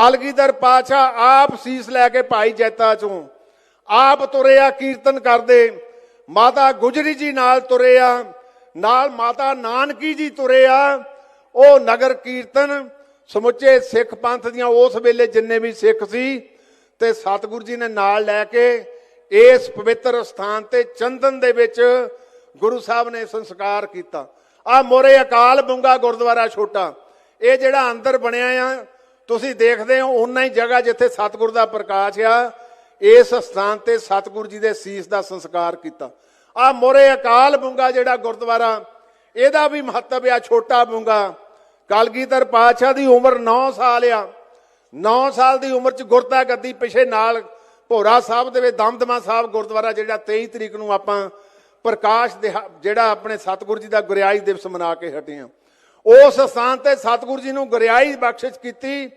ਕਲਗੀਧਰ ਪਾਤਸ਼ਾਹ, ਆਪ ਸੀਸ ਲੈ ਕੇ ਭਾਈ ਜੈਤਾ ਚੋਂ। ਆਪ ਤੁਰਿਆ ਕੀਰਤਨ ਕਰਦੇ। ਮਾਤਾ ਗੁਜਰੀ ਜੀ ਨਾਲ ਤੁਰਿਆ, ਨਾਲ ਮਾਤਾ ਨਾਨਕੀ ਜੀ ਤੁਰਿਆ। ਉਹ ਨਗਰ ਕੀਰਤਨ ਸਮੁੱਚੇ ਸਿੱਖ ਪੰਥ ਦੀਆਂ ਉਸ ਵੇਲੇ ਜਿੰਨੇ ਵੀ ਸਿੱਖ ਸੀ, ਤੇ ਸਤਿਗੁਰੂ ਜੀ ਨੇ ਨਾਲ ਲੈ ਕੇ ਇਸ ਪਵਿੱਤਰ ਸਥਾਨ ਤੇ ਚੰਦਨ ਦੇ ਵਿੱਚ ਗੁਰੂ ਸਾਹਿਬ ਨੇ ਸੰਸਕਾਰ ਕੀਤਾ। ਆ ਮੋਰੇ ਅਕਾਲ ਬੁੰਗਾ ਗੁਰਦੁਆਰਾ ਛੋਟਾ। ਇਹ ਜਿਹੜਾ ਅੰਦਰ ਬਣਿਆ ਆ ਤੁਸੀਂ ਦੇਖਦੇ ਹੋ ਉਨਾ ਹੀ ਜਗ੍ਹਾ ਜਿੱਥੇ ਸਤਿਗੁਰ ਦਾ ਪ੍ਰਕਾਸ਼ ਆ, ਇਸ ਸਥਾਨ ਤੇ ਸਤਿਗੁਰੂ ਜੀ ਦੇ ਸੀਸ ਦਾ ਸੰਸਕਾਰ ਕੀਤਾ। ਆ ਮੋਰੇ ਅਕਾਲ ਬੁੰਗਾ ਜਿਹੜਾ ਗੁਰਦੁਆਰਾ, ਇਹਦਾ ਵੀ ਮਹੱਤਵ ਆ, ਛੋਟਾ ਬੁੰਗਾ। ਕਲਗੀਧਰ ਪਾਤਸ਼ਾਹ ਦੀ ਉਮਰ 9 ਸਾਲ ਆ। 9 ਸਾਲ ਦੀ ਉਮਰ ਚ ਗੁਰਤਾ ਗੱਦੀ ਪਿਛੇ ਨਾਲ ਭੋਰਾ ਸਾਹਿਬ ਦੇ ਵਿੱਚ, ਦਮਦਮਾ ਸਾਹਿਬ ਗੁਰਦੁਆਰਾ ਜਿਹੜਾ 23 ਤਰੀਕ ਨੂੰ ਆਪਾਂ ਪ੍ਰਕਾਸ਼ ਦਿਹਾ- ਜਿਹੜਾ ਆਪਣੇ ਸਤਿਗੁਰੂ ਜੀ ਦਾ ਗੁਰਿਆਈ ਦਿਵਸ ਮਨਾ ਕੇ ਹਟੇ ਆ। ਉਸ ਸਥਾਨ ਤੇ ਸਤਿਗੁਰੂ ਜੀ ਨੂੰ ਗੁਰਿਆਈ ਬਖਸ਼ਿਸ਼ ਕੀਤੀ।